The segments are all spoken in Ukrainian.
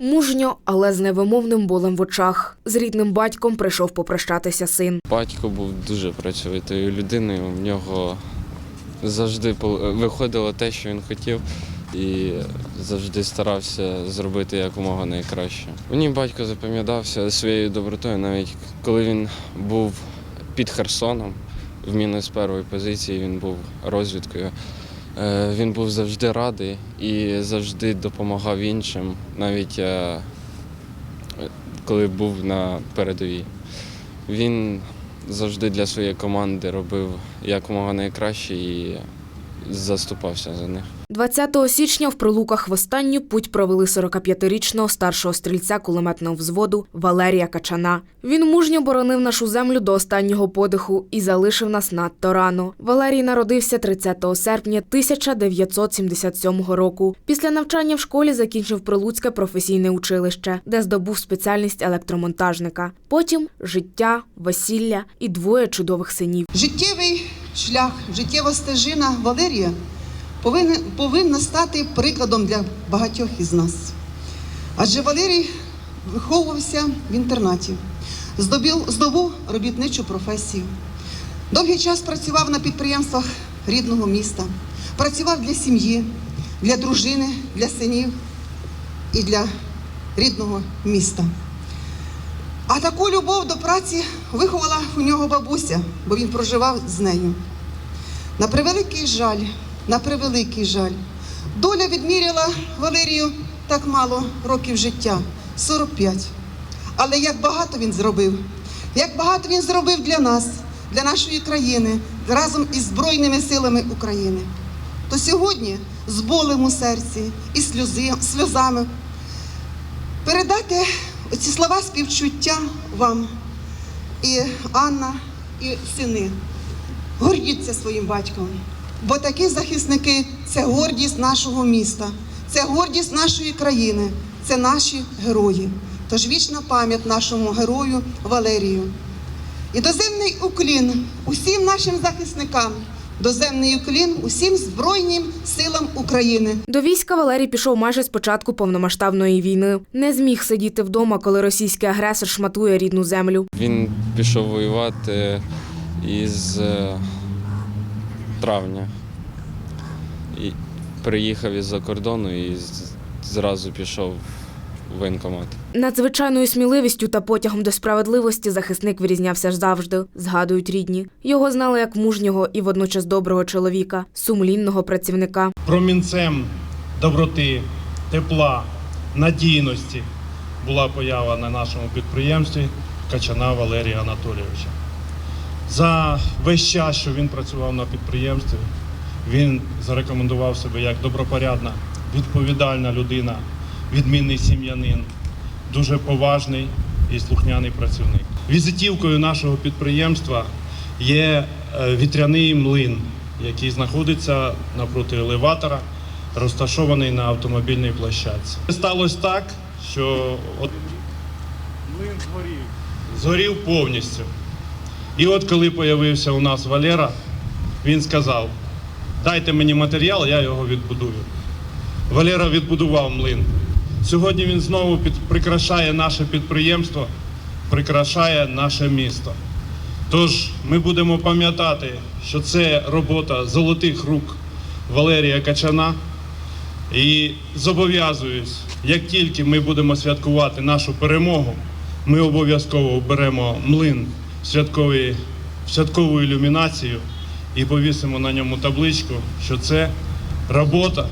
Мужньо, але з невимовним болем в очах. З рідним батьком прийшов попрощатися син. Батько був дуже працьовитою людиною. В нього завжди виходило те, що він хотів, і завжди старався зробити якомога найкраще. Мені батько запам'ятався своєю добротою, навіть коли він був під Херсоном, в мінус першої позиції він був розвідкою. Е, Він був завжди радий і завжди допомагав іншим, навіть е, коли був на передовій. Він завжди для своєї команди робив якомога найкраще і заступався за них. 20 січня в Прилуках в останню путь провели 45-річного старшого стрільця кулеметного взводу Валерія Качана. Він мужньо боронив нашу землю до останнього подиху і залишив нас надто рано. Валерій народився 30 серпня 1977 року. Після навчання в школі закінчив Прилуцьке професійне училище, де здобув спеціальність електромонтажника. Потім життя, весілля і двоє чудових синів. Життєвий шлях, життєва стежина Валерія повинна, повинна стати прикладом для багатьох із нас. Адже Валерій виховувався в інтернаті, здобув, здобув робітничу професію. Довгий час працював на підприємствах рідного міста, працював для сім'ї, для дружини, для синів і для рідного міста. А таку любов до праці виховала у нього бабуся, бо він проживав з нею. На превеликий жаль, на превеликий жаль, доля відміряла Валерію так мало років життя 45. Але як багато він зробив, як багато він зробив для нас, для нашої країни, разом із Збройними силами України. То сьогодні з болем у серці і сльози, сльозами передати ці слова співчуття вам і Анна, і сини. Гордіться своїм батьком, бо такі захисники це гордість нашого міста, це гордість нашої країни, це наші герої. Тож вічна пам'ять нашому герою Валерію. І доземний уклін усім нашим захисникам, доземний уклін усім Збройним силам України. До війська Валерій пішов майже з початку повномасштабної війни. Не зміг сидіти вдома, коли російський агресор шматує рідну землю. Він пішов воювати із е, травня. І приїхав із-за кордону і зразу пішов в воєнкомат. Надзвичайною сміливістю та потягом до справедливості захисник вирізнявся ж завжди, згадують рідні. Його знали як мужнього і водночас доброго чоловіка, сумлінного працівника. промінцем доброти, тепла, надійності була поява на нашому підприємстві Качана Валерія Анатолійовича. За весь час, що він працював на підприємстві, він зарекомендував себе як добропорядна, відповідальна людина, відмінний сім'янин, дуже поважний і слухняний працівник. Візитівкою нашого підприємства є е, вітряний млин, який знаходиться напроти елеватора, розташований на автомобільній площадці. Сталося так, що от млин згорів. Згорів повністю. І от коли з'явився у нас Валера, він сказав: дайте мені матеріал, я його відбудую. Валера відбудував млин. Сьогодні він знову під, прикрашає наше підприємство, прикрашає наше місто. Тож ми будемо пам'ятати, що це робота золотих рук Валерія Качана. І зобов'язуюсь, як тільки ми будемо святкувати нашу перемогу, ми обов'язково беремо млин в святкову ілюмінацію і повісимо на ньому табличку, що це робота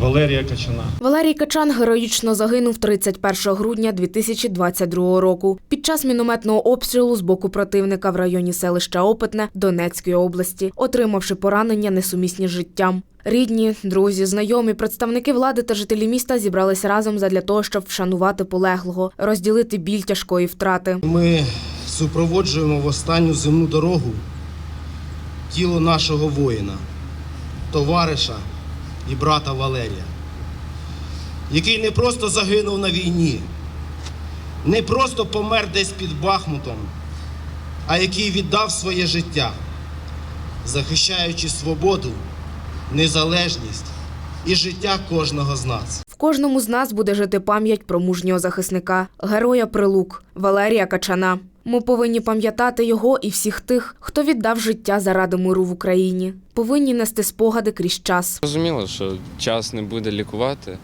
Валерія Качана. Валерій Качан героїчно загинув 31 грудня 2022 року під час мінометного обстрілу з боку противника в районі селища Опитне Донецької області, отримавши поранення несумісні з життям. Рідні, друзі, знайомі, представники влади та жителі міста зібралися разом задля того, щоб вшанувати полеглого, розділити біль тяжкої втрати. Ми супроводжуємо в останню земну дорогу тіло нашого воїна, товариша і брата Валерія, який не просто загинув на війні, не просто помер десь під Бахмутом, а який віддав своє життя, захищаючи свободу, незалежність і життя кожного з нас. В кожному з нас буде жити пам'ять про мужнього захисника, героя Прилук Валерія Качана. Ми повинні пам'ятати його і всіх тих, хто віддав життя заради миру в Україні. Повинні нести спогади крізь час. Розуміло, що час не буде лікувати,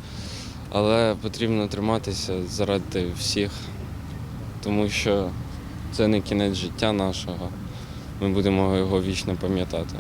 але потрібно триматися заради всіх, тому що це не кінець життя нашого. Ми будемо його вічно пам'ятати.